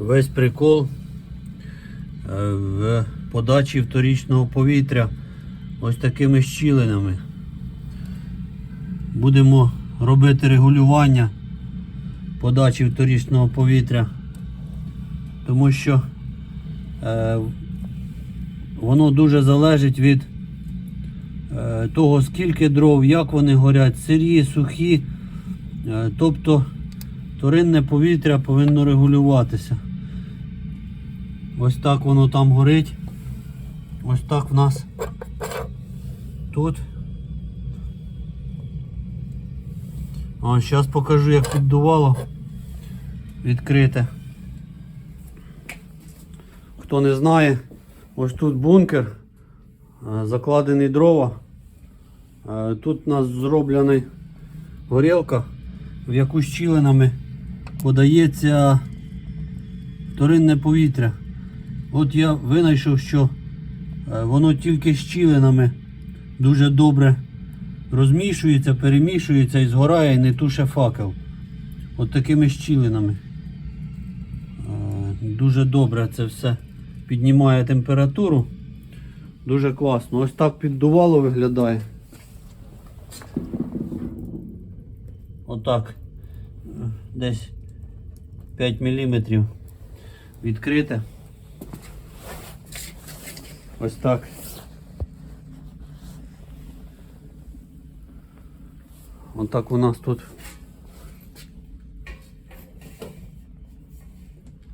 Весь прикол е, в подачі вторічного повітря ось такими щілинами. Будемо робити регулювання подачі вторічного повітря, тому що е, воно дуже залежить від е, того, скільки дров, як вони горять, сирі, сухі. Тобто вторинне повітря повинно регулюватися. Ось так воно там горить. Ось так в нас тут. А зараз покажу, як піддувало відкрите. Хто не знає, ось тут бункер, е, закладений дрова. Е, Тут у нас зроблений горілка, в яку щілинами подається вторинне повітря. От я винайшов, що е, воно тільки щілинами дуже добре розмішується, перемішується і згорає і не туше факел. От такими щілинами. Е, Дуже добре це все піднімає температуру. Дуже класно. Ось так піддувало виглядає. Отак. Десь 5 мм відкрите. Ось так. Отак у нас тут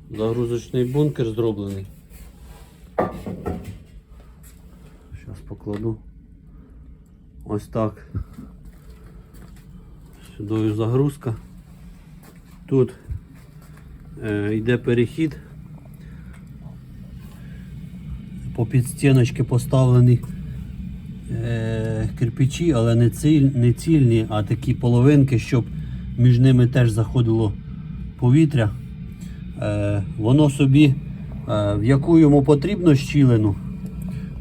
загрузочний бункер зроблений. Зараз покладу. Ось так. Сюди загрузка. Тут е, йде перехід. По підстіночки поставлені е, кирпичі, але не, ціль, не цільні, а такі половинки, щоб між ними теж заходило повітря. Е, воно собі, е, в яку йому потрібно щілину,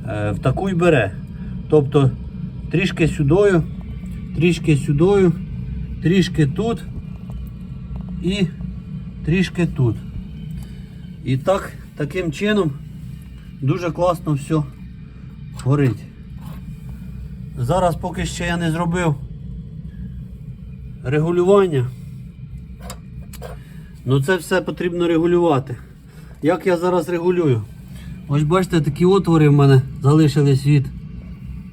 е, в таку й бере. Тобто трішки сюдою, трішки сюдою, трішки тут і трішки тут. І так, таким чином дуже класно все горить. Зараз поки ще я не зробив регулювання. Ну це все потрібно регулювати. Як я зараз регулюю? Ось бачите, такі отвори в мене залишились від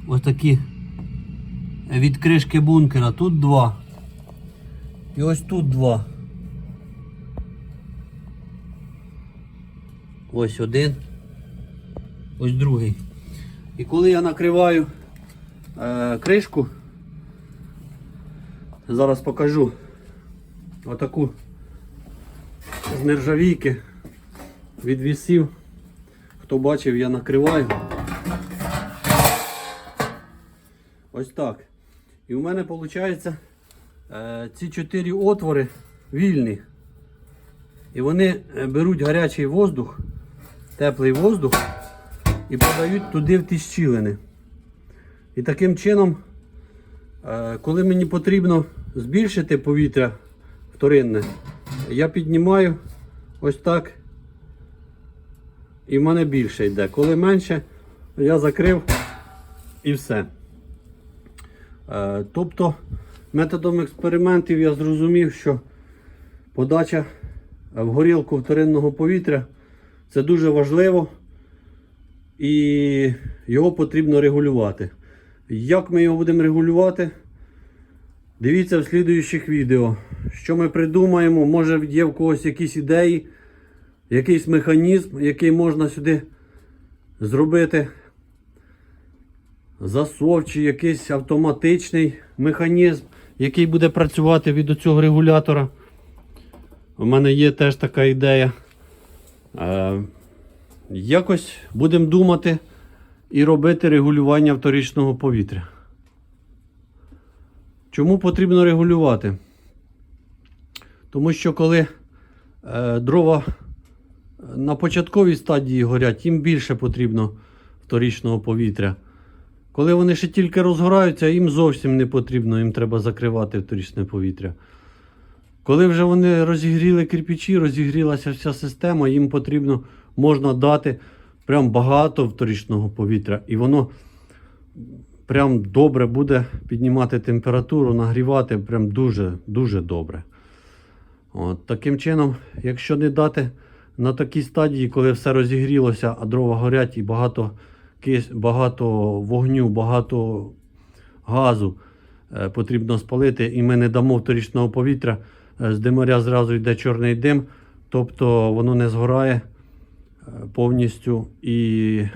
ось такі від кришки бункера. Тут два. І ось тут два. Ось один. Ось другий. І коли я накриваю е, кришку, зараз покажу отаку з нержавійки від вісів. Хто бачив, я накриваю. Ось так. І у мене виходить е, ці чотири отвори вільні. І вони е, беруть гарячий воздух, теплий воздух і подають туди в ті щілини. І таким чином, е, коли мені потрібно збільшити повітря вторинне, я піднімаю ось так. І в мене більше йде. Коли менше, я закрив і все. Е, Тобто, методом експериментів я зрозумів, що подача в горілку вторинного повітря це дуже важливо і його потрібно регулювати. Як ми його будемо регулювати? Дивіться в слідуючих відео. Що ми придумаємо, може є в когось якісь ідеї, якийсь механізм, який можна сюди зробити. Засов чи якийсь автоматичний механізм, який буде працювати від цього регулятора. У мене є теж така ідея. Е, якось будемо думати і робити регулювання вторічного повітря. Чому потрібно регулювати? Тому що коли е, дрова на початковій стадії горять, їм більше потрібно вторічного повітря. Коли вони ще тільки розгораються, їм зовсім не потрібно, їм треба закривати вторічне повітря. Коли вже вони розігріли кирпичі, розігрілася вся система, їм потрібно можна дати прям багато вторічного повітря, і воно прям добре буде піднімати температуру, нагрівати прям дуже, дуже добре. От, таким чином, якщо не дати на такій стадії, коли все розігрілося, а дрова горять і багато, багато вогню, багато газу е, потрібно спалити, і ми не дамо вторічного повітря, е, з димаря зразу йде чорний дим, тобто воно не згорає повністю і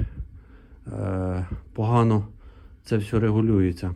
е, погано це все регулюється.